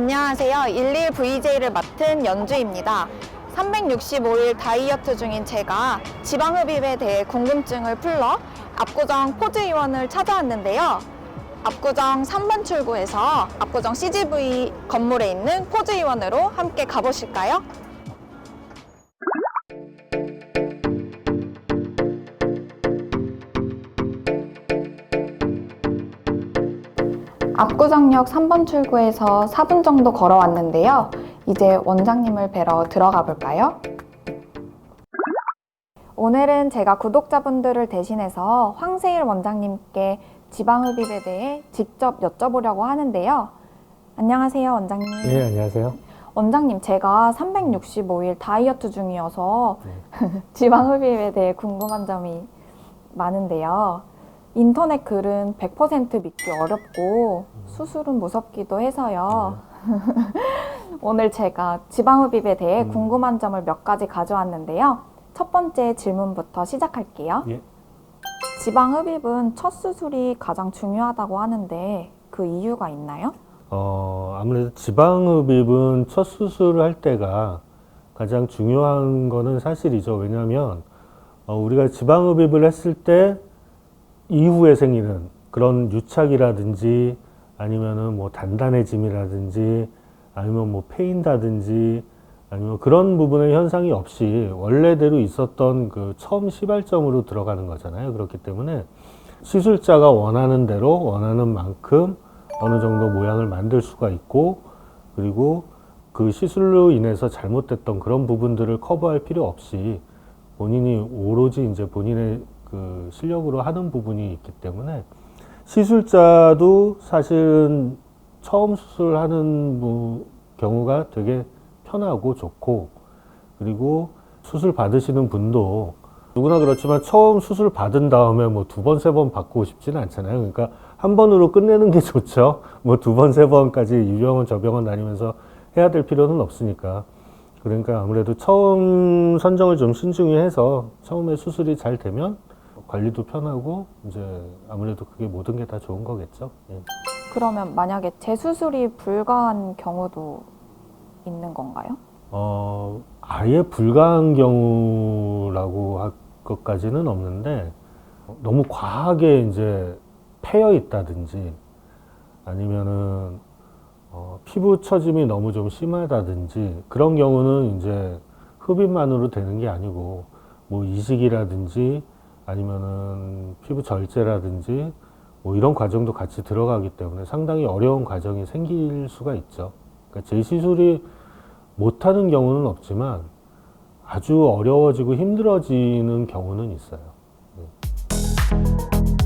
안녕하세요. 11VJ를 맡은 연주입니다. 365일 다이어트 중인 제가 지방흡입에 대해 궁금증을 풀러 압구정 포즈의원을 찾아왔는데요. 압구정 3번 출구에서 압구정 CGV 건물에 있는 포즈의원으로 함께 가보실까요? 압구정역 3번 출구에서 4분 정도 걸어왔는데요. 이제 원장님을 뵈러 들어가 볼까요? 오늘은 제가 구독자분들을 대신해서 황세일 원장님께 지방흡입에 대해 직접 여쭤보려고 하는데요. 안녕하세요, 원장님. 예, 안녕하세요. 원장님, 제가 365일 다이어트 중이어서 지방흡입에 대해 궁금한 점이 많은데요. 인터넷 글은 100% 믿기 어렵고 수술은 무섭기도 해서요. 오늘 제가 지방흡입에 대해 음. 궁금한 점을 몇 가지 가져왔는데요. 첫 번째 질문부터 시작할게요. 예. 지방흡입은 첫 수술이 가장 중요하다고 하는데 그 이유가 있나요? 어, 아무래도 지방흡입은 첫 수술을 할 때가 가장 중요한 거는 사실이죠. 왜냐하면 어, 우리가 지방흡입을 했을 때 이후에 생기는 그런 유착이라든지 아니면은 뭐 단단해짐이라든지 아니면 뭐 패인다든지 아니면 그런 부분의 현상이 없이 원래대로 있었던 그 처음 시발점으로 들어가는 거잖아요. 그렇기 때문에 시술자가 원하는 대로 원하는 만큼 어느 정도 모양을 만들 수가 있고 그리고 그 시술로 인해서 잘못됐던 그런 부분들을 커버할 필요 없이 본인이 오로지 이제 본인의 그 실력으로 하는 부분이 있기 때문에 시술자도 사실은 처음 수술하는 부- 경우가 되게 편하고 좋고 그리고 수술 받으시는 분도 누구나 그렇지만 처음 수술 받은 다음에 뭐 두 번, 세 번 받고 싶지는 않잖아요. 그러니까 한 번으로 끝내는 게 좋죠. 뭐 두 번, 세 번까지 이 병원 저 병원 다니면서 해야 될 필요는 없으니까. 그러니까 아무래도 처음 선정을 좀 신중히 해서 처음에 수술이 잘 되면 관리도 편하고 이제 아무래도 그게 모든 게 다 좋은 거겠죠. 예. 그러면 만약에 재수술이 불가한 경우도 있는 건가요? 어, 아예 불가한 경우라고 할 것까지는 없는데 너무 과하게 이제 패여 있다든지 아니면은 어, 피부 처짐이 너무 좀 심하다든지 그런 경우는 이제 흡입만으로 되는 게 아니고 뭐 이식이라든지 아니면은 피부 절제라든지 뭐 이런 과정도 같이 들어가기 때문에 상당히 어려운 과정이 생길 수가 있죠. 그러니까 재시술이 못하는 경우는 없지만 아주 어려워지고 힘들어지는 경우는 있어요. 네.